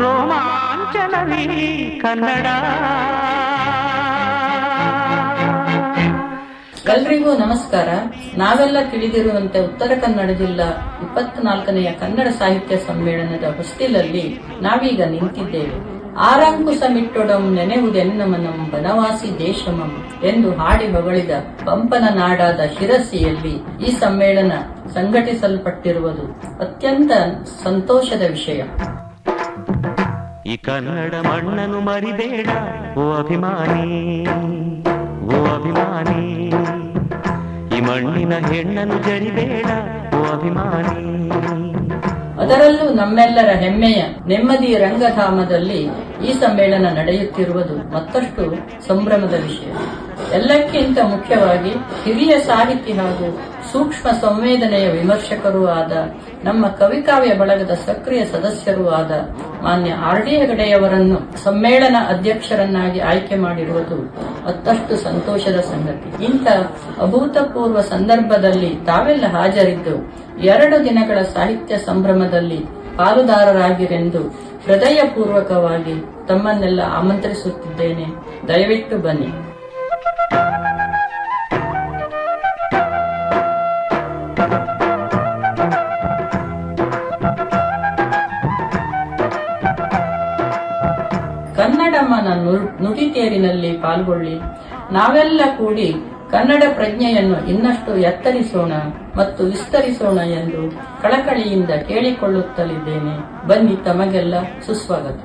ರೋಮಾಂಚನವೀ ಕನ್ನಡ. ಎಲ್ರಿಗೂ ನಮಸ್ಕಾರ. ನಾವೆಲ್ಲ ತಿಳಿದಿರುವಂತೆ ಉತ್ತರ ಕನ್ನಡ ಜಿಲ್ಲಾ ಇಪ್ಪತ್ನಾಲ್ಕನೆಯ ಕನ್ನಡ ಸಾಹಿತ್ಯ ಸಮ್ಮೇಳನದ ಹೊಸ್ತಿಲಲ್ಲಿ ನಾವೀಗ ನಿಂತಿದ್ದೇವೆ. ಆರಂಕುಸಮಿಟ್ಟೊಡಂ ನೆನೆವುದೆನ್ನಮನಂ ಬನವಾಸಿ ದೇಶಮಂ ಎಂದು ಹಾಡಿ ಹೊಗಳಿದ ಪಂಪನ ನಾಡಾದ ಶಿರಸಿಯಲ್ಲಿ ಈ ಸಮ್ಮೇಳನ ಸಂಘಟಿಸಲ್ಪಟ್ಟಿರುವುದು ಅತ್ಯಂತ ಸಂತೋಷದ ವಿಷಯ. ಈ ಕನ್ನಡ ಮಣ್ಣನ್ನು ಮರಿಬೇಡ. ಓ ಅಭಿಮಾನಿ ಓ ಅಭಿಮಾನಿ, ಈ ಮಣ್ಣಿನ ಹೆಣ್ಣನ್ನು ಜರಿಬೇಡ. ಓ ಅಭಿಮಾನಿ. ಅದರಲ್ಲೂ ನಮ್ಮೆಲ್ಲರ ಹೆಮ್ಮೆಯ ನೆಮ್ಮದಿ ರಂಗಧಾಮದಲ್ಲಿ ಈ ಸಮ್ಮೇಳನ ನಡೆಯುತ್ತಿರುವುದು ಮತ್ತಷ್ಟು ಸಂಭ್ರಮದ ವಿಷಯ. ಎಲ್ಲಕ್ಕಿಂತ ಮುಖ್ಯವಾಗಿ ಹಿರಿಯ ಸಾಹಿತಿ ಹಾಗೂ ಸೂಕ್ಷ್ಮ ಸಂವೇದನೆಯ ವಿಮರ್ಶಕರೂ ಆದ ನಮ್ಮ ಕವಿಕಾವ್ಯ ಬಳಗದ ಸಕ್ರಿಯ ಸದಸ್ಯರೂ ಆದ ಮಾನ್ಯ ಆರ್ ಡಿ ಹೆಗಡೆಯವರನ್ನು ಸಮ್ಮೇಳನ ಅಧ್ಯಕ್ಷರನ್ನಾಗಿ ಆಯ್ಕೆ ಮಾಡಿರುವುದು ಮತ್ತಷ್ಟು ಸಂತೋಷದ ಸಂಗತಿ. ಇಂಥ ಅಭೂತಪೂರ್ವ ಸಂದರ್ಭದಲ್ಲಿ ತಾವೆಲ್ಲ ಹಾಜರಿದ್ದು ಎರಡು ದಿನಗಳ ಸಾಹಿತ್ಯ ಸಂಭ್ರಮದಲ್ಲಿ ಪಾಲುದಾರರಾಗಿರೆಂದು ಹೃದಯಪೂರ್ವಕವಾಗಿ ತಮ್ಮನ್ನೆಲ್ಲ ಆಮಂತ್ರಿಸುತ್ತಿದ್ದೇನೆ. ದಯವಿಟ್ಟು ಬನ್ನಿ. ಕನ್ನಡಮ್ಮನ ನುಡಿತೇರಿನಲ್ಲಿ ಪಾಲ್ಗೊಳ್ಳಿ. ನಾವೆಲ್ಲ ಕೂಡಿ ಕನ್ನಡ ಪ್ರಜ್ಞೆಯನ್ನು ಇನ್ನಷ್ಟು ಎತ್ತರಿಸೋಣ ಮತ್ತು ವಿಸ್ತರಿಸೋಣ ಎಂದು ಕಳಕಳಿಯಿಂದ ಕೇಳಿಕೊಳ್ಳುತ್ತಲಿದ್ದೇನೆ. ಬನ್ನಿ ತಮಗೆಲ್ಲ ಸುಸ್ವಾಗತ.